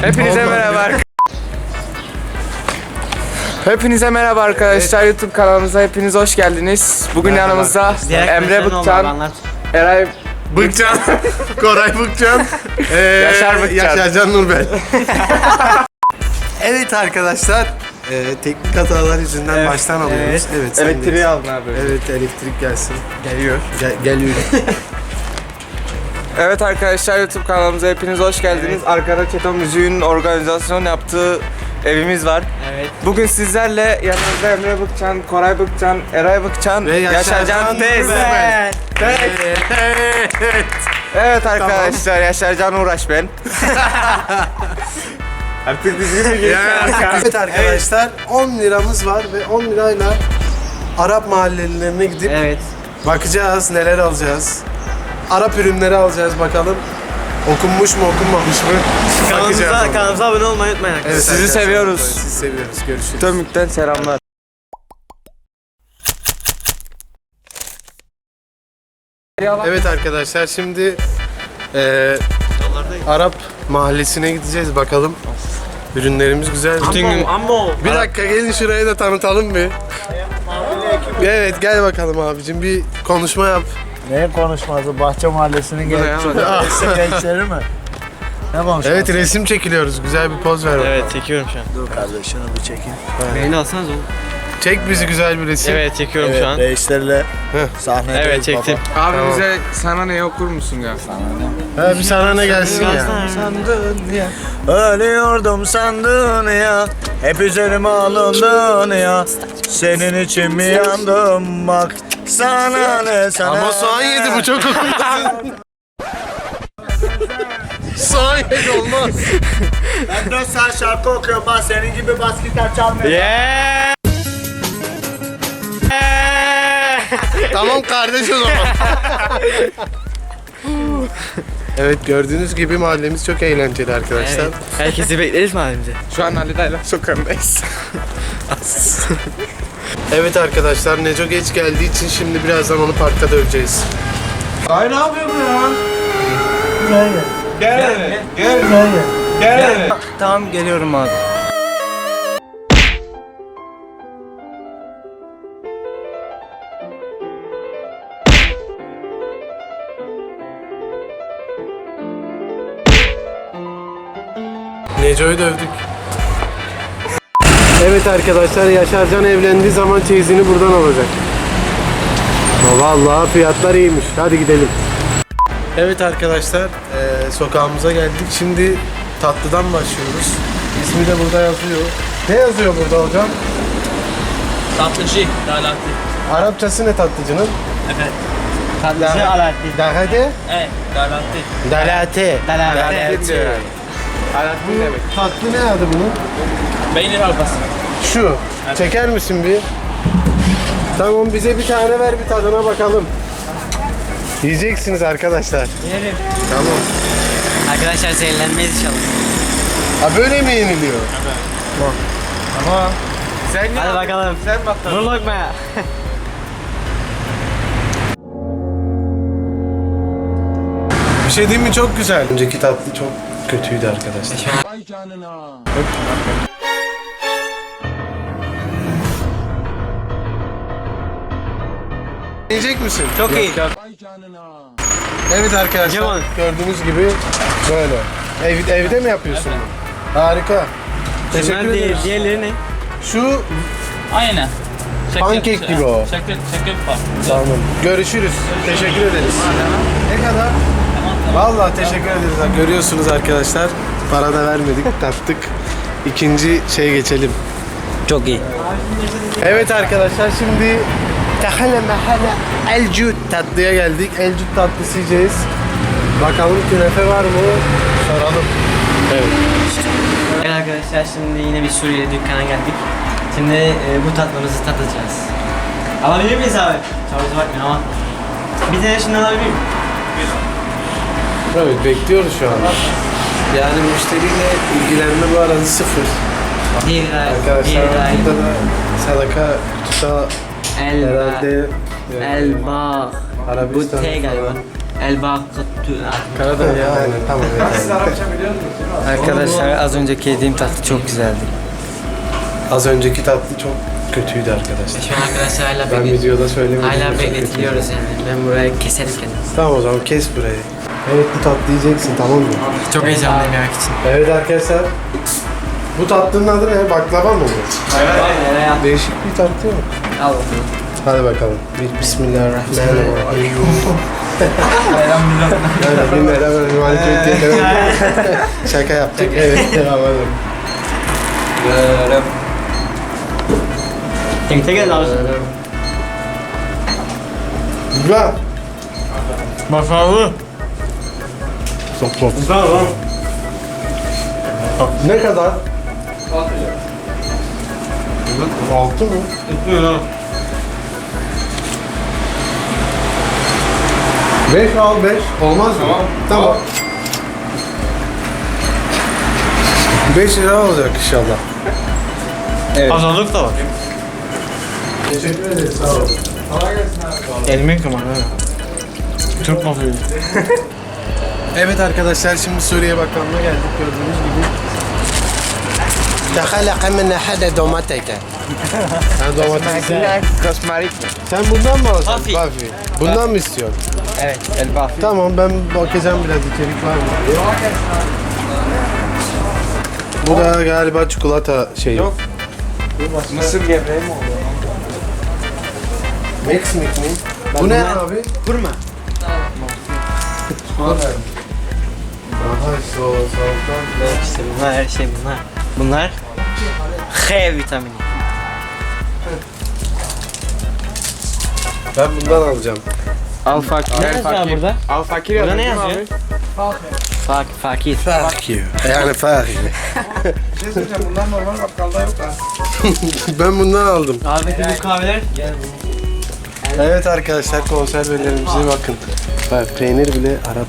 Hepinize merhaba. Hepinize merhaba arkadaşlar YouTube kanalımıza hepiniz hoş geldiniz. Bugün yanımızda Emre Bıkcan, Eray Bıkcan, Koray Bıkcan, ee, Yaşar Bıkcan. Yaşarcan Nurbel. evet arkadaşlar, ee, teknik hatalar yüzünden baştan alıyoruz. Evet, sendeyiz. elektriği aldın abi. Evet, elektrik gelsin. Geliyor. Gel, geliyor. Evet arkadaşlar YouTube kanalımıza hepiniz hoş geldiniz. Arkada Çeto Müziğin organizasyon yaptığı evimiz var. Evet. Bugün sizlerle yanımızda Emre Bıkcan, Koray Bıkcan, Eray Bıkcan, Ve Yaşarcan Tez. Nurbel. Evet. evet. Evet arkadaşlar Yaşarcan Uğraş ben. Artık düzgün bir giriş Evet arkadaşlar, 10 liramız var ve 10 lirayla Arap mahallelerine gidip Evet. bakacağız, neler alacağız. Arap ürünleri alacağız bakalım. Okunmuş mu, okunmamış mı? Bakacağız Kanalımıza, ona. kanalımıza abone olmayı unutmayın arkadaşlar. Evet, Sizi arkadaşlar, seviyoruz. Sizi seviyoruz. Görüşürüz. Tömük'ten selamlar. Evet arkadaşlar şimdi eee Arap mahallesine gideceğiz bakalım. Ürünlerimiz güzel. Bütün gün ammo. Bir dakika gelin şurayı da tanıtalım bir. Evet gel bakalım abicim bir konuşma yap. Ne konuşması? Bahçe Mahallesi'nin ya? Gençleri mi? Ne konuşması? Evet resim çekiliyoruz. Güzel bir poz ver. Evet çekiyorum şu an. Dur kardeş şunu bir çekeyim. Beni alsanız oğlum. Çek bizi güzel bir resim. Evet çekiyorum şu Evet an. reislerle sahnedeyiz Evet çektim. Abi bize sana ne okur musun ya? Ha, bir sana ne gelsin ya. Ölüyordum sandın ya Hep üzerime alındın ya Senin için mi yandım bak Sana ne sana Ama soğan yedi bu çok okuyucusun. soğan yedi olmaz. Ben 4 saat şarkı okuyorum ben senin gibi bas gitar çalmıyorum Yeah! tamam kardeş o zaman. evet gördüğünüz gibi mahallemiz çok eğlenceli arkadaşlar. Evet. Herkesi bekleriz mi abimize? Şu an Ali Dayla sokağındayız. Evet arkadaşlar Neco geç geldiği için şimdi birazdan onu parkta döveceğiz. Ay ne yapıyorsun ya? Gel gel Gel. Gel gel Gel. Tamam geliyorum abi. Neco'yu dövdük. Evet arkadaşlar Yaşarcan evlendiği zaman çeyizini buradan alacak. Vallahi fiyatlar iyiymiş. Hadi gidelim. Evet arkadaşlar eee, sokağımıza geldik. Şimdi tatlıdan başlıyoruz. İsmi de burada yazıyor. Ne yazıyor burada hocam? Tatlıcı, Dalati. Arapçası ne tatlıcının? Evet. Tatlıcı Alaaddin. Dahade? Evet, Dalati. Dalate. Alaaddin diyor demek. Tatlı ne adı bunun? Peynir halkası. Şu. Çeker misin bir? Tamam bize bir tane ver bir tadına bakalım. Yiyeceksiniz arkadaşlar. Yerim. Tamam. Arkadaşlar zehirlenmeyiz inşallah. Ha böyle mi yeniliyor? Sen ne Hadi bakalım. Sen bak Vur lokmaya. Bir şey diyeyim mi çok güzel. Önceki tatlı çok kötüydü arkadaşlar. Yiyecek misin? Çok iyi. Evet arkadaşlar Cemal. gördüğünüz gibi böyle. Ev, evde mi yapıyorsun? bunu? Harika. Teşekkür Bunlar ederiz. diğerleri ne? Şu Aynen. Şeker, Pankek gibi o. Şeker, şeker var. Tamam. Görüşürüz. Teşekkür ederiz. Ne kadar? Vallahi teşekkür ederiz. Görüyorsunuz arkadaşlar. Para da vermedik, tattık. İkinci şeye geçelim. Çok iyi. Evet arkadaşlar şimdi Tahale mahalle elcut tatlıya geldik. Elcut tatlısı yiyeceğiz. Bakalım künefe var mı? Soralım. Evet. Evet arkadaşlar şimdi yine bir Suriyeli dükkana geldik. Şimdi e, bu tatlımızı tadacağız. Alabilir miyiz abi? Çavuza bakmayın ama. Bir tane şundan alabilir miyim? Evet bekliyoruz şu an. Yani müşteriyle ilgilenme bu arada sıfır. Daha Arkadaşlar iyi. burada da sadaka tuta El herhalde El bak. Bu Arabistan T galiba. El Bakıtü. Karadağ ya. Aynen tamam. evet. Arkadaşlar az önceki yediğim tatlı çok güzeldi. Az önceki tatlı çok kötüydü arkadaşlar. Şu an arkadaşlar hala, Ben beklet- videoda söylemedim. hala Çok bekletiliyoruz yani. Ben buraya keserim kendimi. Tamam o zaman kes burayı. Evet bu tatlı yiyeceksin tamam mı? Çok heyecanlıyım yemek için. Evet arkadaşlar. Bu tatlının adı ne? Baklava mı bu? Evet. Değişik bir tatlı mı? Al bakalım. Hadi bakalım. Bir Bismillahirrahmanirrahim. Lira böyle mantık diye Şaka yaptık. Evet devam edelim. Tekte gel abi. Güzel. Başarılı. Çok çok. Güzel lan. Ne kadar? Altı mı? Beş al beş. Olmaz mı? Tamam. Beş lira olacak inşallah. Pazarlık da var. Teşekkür ederiz. Sağ olun. Elime kıman ha. Türk mafyası. Evet arkadaşlar şimdi Suriye Bakanlığı'na geldik gördüğünüz gibi. تخلق من حدا دوماتيك Ben domates. Kosmarik. Sen bundan mı alacaksın? Buffy. Buffy. Bundan mı istiyorsun? Evet, el bafi. Tamam ben bakacağım biraz içerik var mı diye. Bu da galiba çikolata şeyi. Yok. Mısır gevreği mi oluyor? Max mi? Bu ne abi? Vurma. İşte bunlar her şey bunlar. Bunlar H vitamini. Ben bundan alacağım. Al fakir. Ne yazıyor burada? Al fakir Burada ne yazıyor? Fak, fakir. Fuck you. Yani fuck you. Şey söyleyeceğim, bunlar normal bakkalda yok ha. ben bundan aldım. Abi bu kahveler Evet arkadaşlar konservelerimize bakın. Bak peynir bile Arap.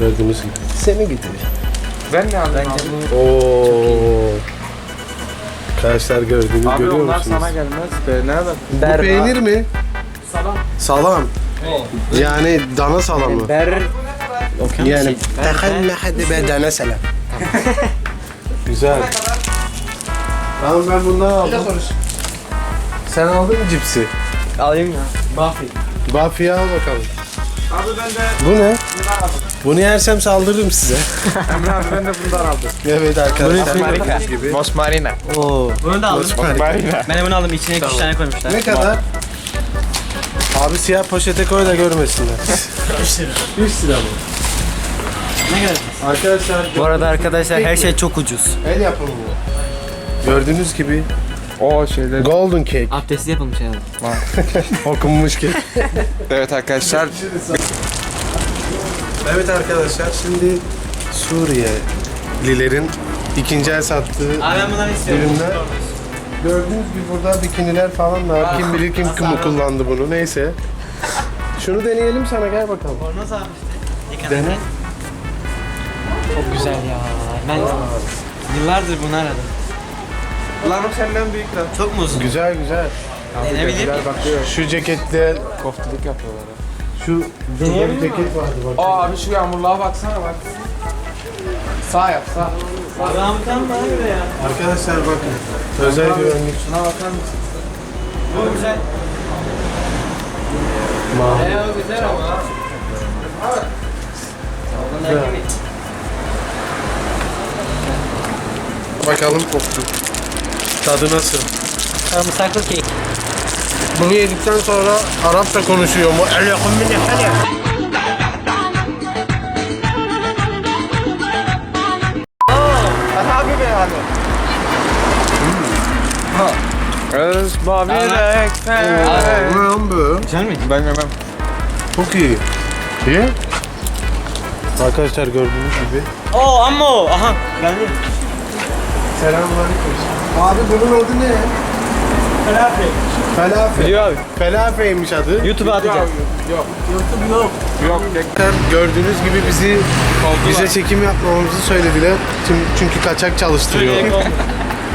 Gördüğünüz gibi. Seni gidiyor. Ben ne abi? Oo. Arkadaşlar gördüğünüz Abi görüyor onlar musunuz? sana gelmez. Be, ne bak? Bu peynir mi? Salam. Salam. Yani dana salamı. ber Yani tehelle hadi be dana salam. Güzel. Tamam ben bundan aldım. Sen aldın mı cipsi? alayım ya. Buffy. Buffy'yi al bakalım. Abi ben de Bu ne? Bunu yersem saldırırım size. Emre abi ben de bundan aldım. evet arkadaşlar. Marika. gördüğünüz gibi. Mosmarina. Oo. Bunu da aldım. Marina. Ben de bunu aldım. İçine 2 tane koymuşlar. Ne kadar? Abi siyah poşete koy da görmesinler. 3 lira. 3 lira mı? Ne kadar? Arkadaşlar Bu arada arkadaşlar her şey çok ucuz. el yapımı bu. Gördüğünüz gibi O şeyler. golden cake Abdestli yapılmış herhalde. okunmuş ki. Evet arkadaşlar. evet arkadaşlar şimdi Suriyelilerin ikinci el sattığı Abi ben bunları istiyorum. ürünler. Gördüğünüz gibi burada bikiniler falan var. Kim bilir kim kim kullandı bunu neyse. Şunu deneyelim sana gel bakalım. Nasıl abi işte? Dene. Çok güzel ya. Ben yıllardır bunu aradım. Lanım senden büyük lan. Çok mu uzun? Güzel güzel. Ne bileyim. Güzel bakıyor. Şu ceketle Koftilik yapıyorlar. şu şurada bir ceket vardı bak. Aa abi şu yağmurluğa baksana bak. Sağ yap sağ. Bana göre ya. Arkadaşlar bakın. Özel güvenlik. Şuna bakar mısın? Bu güzel. Mavi. Ya o güzel ama. Mi? Bakalım koktu. Tadı nasıl? Sarımsaklı kek. Bunu yedikten sonra Arapça konuşuyor mu? Abi. Öz mavi renk. Bu ne lan bu? Güzel miydi? Ben yemem. Çok iyi. İyi. Arkadaşlar gördüğünüz gibi. Oo ammo. Aha geldi. Selamünaleyküm. Abi bunun adı ne? Felafe. Felafe. Biliyor abi. Felafeymiş adı. YouTube'a atacağız. Yok. Yok. Yok. Gördüğünüz gibi bizi bize çekim yapmamamızı söylediler. Çünkü, çünkü kaçak çalıştırıyor.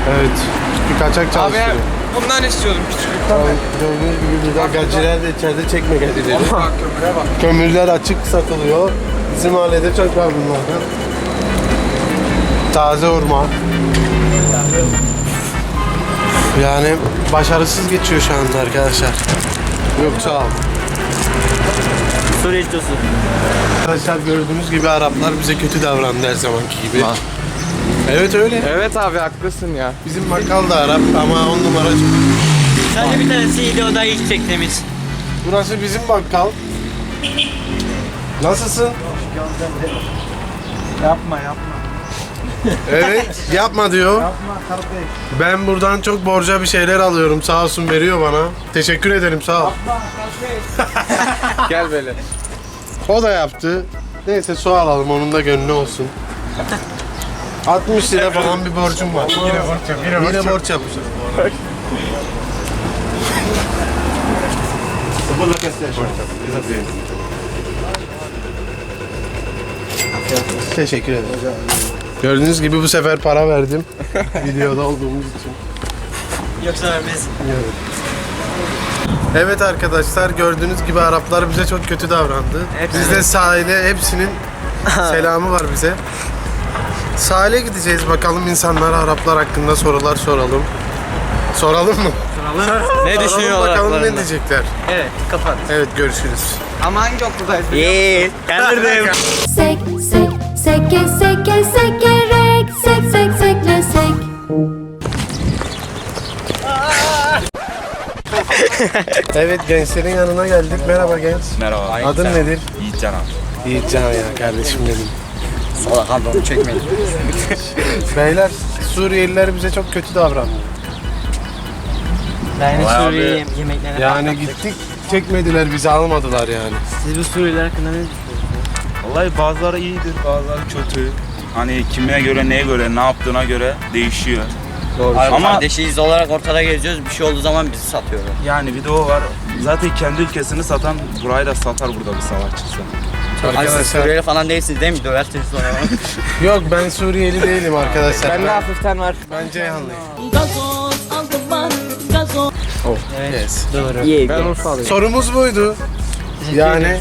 Evet. Çünkü kaçak çalıştırıyor. bundan istiyordum küçüklükten. Gördüğünüz gibi burada gaciler de içeride çekme gacileri. Bak kömüre bak. Kömürler açık satılıyor. Bizim mahallede çok var bunlardan. Taze hurma. Yani başarısız geçiyor şu anda arkadaşlar. Yok sağ ol. Suriye istiyorsun. Arkadaşlar gördüğünüz gibi Araplar bize kötü davrandı her zamanki gibi. Evet öyle. Evet abi haklısın ya. Bizim bakkal da Arap ama on numara. Sadece bir tanesi iyiydi o da hiç çektiğimiz. Burası bizim bakkal. Nasılsın? Yapma yapma. Evet, yapma diyor. Yapma kardeş. Ben buradan çok borca bir şeyler alıyorum. Sağ olsun veriyor bana. Teşekkür ederim sağ ol. Gel böyle. O da yaptı. Neyse su alalım onun da gönlü olsun. 60 lira falan bir borcum var. Yine borç yap. Yine, borç yapmışım. Teşekkür ederim. Gördüğünüz gibi bu sefer para verdim. Videoda olduğumuz için. Yoksa vermez. Evet arkadaşlar gördüğünüz gibi Araplar bize çok kötü davrandı. Biz de sahile hepsinin selamı var bize. Sahile gideceğiz bakalım insanlara Araplar hakkında sorular soralım. Soralım mı? Ne Soralım düşünüyorlar bakalım ne diyecekler. Evet kapat. Evet görüşürüz. Ama hangi okuldayız? Yeee. Kandırdım. Sek, sek, seke, seke, sekerek, sek, sek, sekle, sek. Evet gençlerin yanına geldik. Merhaba genç. Merhaba. Adın nedir? Yiğitcan abi. Yiğitcan ya kardeşim benim. Salak abi onu çekmeyin. Beyler Suriyeliler bize çok kötü davrandı. Ben Vay Suriye abi. yem- yemeklerine Yani gittik çekmediler bizi almadılar yani. Siz bu Suriyeliler hakkında ne? Vallahi bazıları iyidir, bazıları kötü. Hani kime göre, neye göre, ne yaptığına göre değişiyor. Doğru. Ama- Ama kardeşiyiz olarak ortada geziyoruz. Bir şey olduğu zaman bizi satıyorlar. Yani bir de o var. Zaten kendi ülkesini satan burayı da satar burada bir savaş çıksa. Siz Arkadaşlar Suriyeli falan değilsiniz değil mi? Döversiniz sonra. yok ben Suriyeli değilim arkadaşlar. Bende Ben, hafiften var. ben Ceyhanlıyım. Evet. Doğru. Ben Urfalıyım. Sorumuz buydu. Yani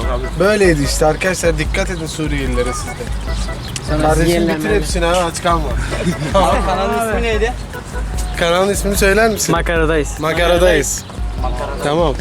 Abi. böyleydi işte arkadaşlar dikkat edin Suriyelilere siz de. Kardeşim bitir hepsini ha aç kalma. Abi kanalın ismi neydi? Kanalın ismini söyler misin? Makaradayız. Makaradayız. Tamam.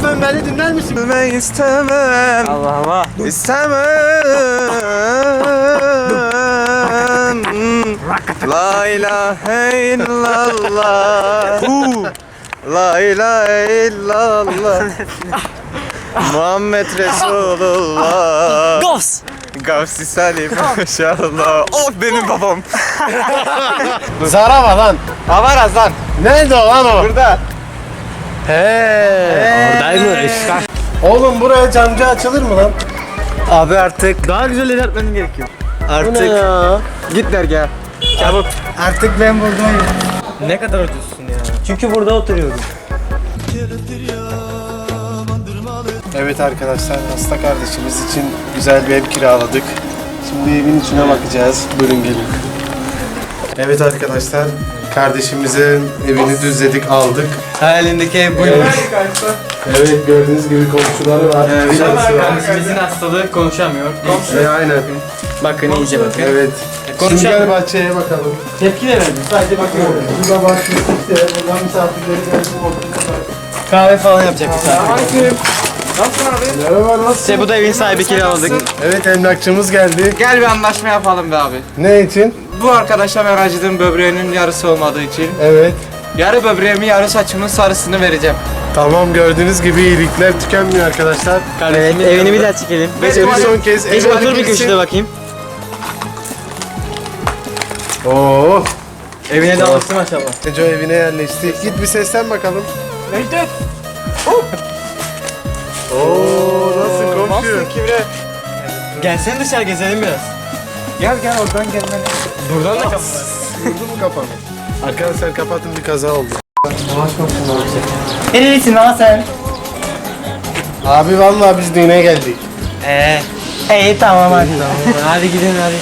Sen beni dinler misin? Ben istemem. Allah'ıma. İstemem. La ilahe illallah. La ilahe illallah. Muhammed Resulullah. Gos. Gavsi Salim maşallah. Of benim babam. Zarava lan. Avaraz lan. Nerede o lan o? Burada. He. Oradaymış. Oğlum buraya camcı açılır mı lan? Abi artık daha güzel ilerletmen gerekiyor. Bu ne ya? Git dergah. Çabuk. Artık ben buradayım. Ne kadar ödüyorsun ya? Çünkü burada oturuyorum. Evet arkadaşlar hasta kardeşimiz için güzel bir ev kiraladık. Şimdi evin içine bakacağız. Buyurun gelin. Evet arkadaşlar kardeşimizin evini düzledik aldık. Hayalindeki ev bu. Evet, evet gördüğünüz gibi komşuları var. dışarısı var. Kardeşimizin hastalığı konuşamıyor. E, aynen. Bakın iyice bakın. Evet. Şimdi Konuşalım. gel bahçeye bakalım. Tepki de verdim. Sadece bakıyorum. Burada bahçesi işte. Buradan misafirleri gelsin. Kahve falan yapacak bir. Nasılsın abi? Merhaba nasılsın? İşte bu da evin sahibi kiraladık. Evet emlakçımız geldi. Gel bir anlaşma yapalım be abi. Ne için? Bu arkadaşa ben acıdığım böbreğinin yarısı olmadığı için Evet. yarı böbreğimi yarı saçımın sarısını vereceğim. Tamam gördüğünüz gibi iyilikler tükenmiyor arkadaşlar. Evet, evini bir daha çekelim. Ve bir son kez Geç evine otur bir köşede bakayım. Oo. Evine de alıştı maşallah. Neco evine yerleşti. Git bir seslen bakalım. Necdet. Oo nasıl komşu? Gelsene dışarı gezelim biraz. Gel gel oradan gel. Buradan da kapat. Vurdu mu kapanı? Arkadaşlar kapatın bir kaza oldu. Nerelisin ama sen? Abi vallahi biz düğüne geldik. Ee, iyi tamam hadi. hadi gidin hadi.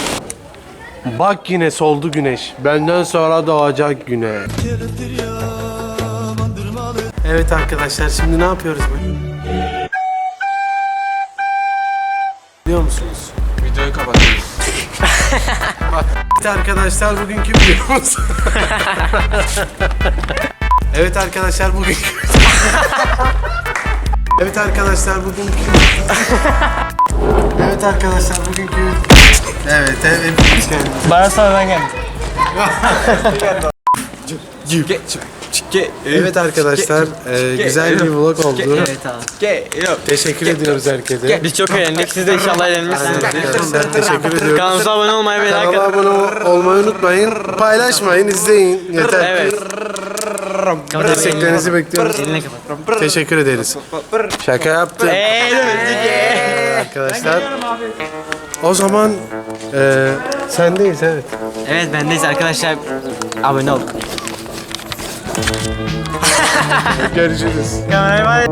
Bak yine soldu güneş. Benden sonra doğacak güneş. Evet arkadaşlar şimdi ne yapıyoruz? Biliyor musunuz? Videoyu kapatıyoruz. Evet arkadaşlar bugünkü videomuz. evet arkadaşlar bugünkü Evet arkadaşlar bugünkü Evet arkadaşlar bugünkü Evet evet. Bana sonradan geldi. Evet arkadaşlar e, güzel bir vlog oldu. Evet abi. Teşekkür ediyoruz herkese. Biz çok eğlendik. Siz de inşallah eğlenmişsiniz. Teşekkür ediyoruz. Kanalımıza abone olmayı ve like Kanala abone olmayı unutmayın. Paylaşmayın, izleyin. Yeter Evet. desteklerinizi bekliyoruz. Eline kapat. Teşekkür ederiz. Şaka yaptım. Arkadaşlar. O zaman e, sendeyiz evet. Evet bendeyiz arkadaşlar. Abone olun. Görüşürüz. Bay bay.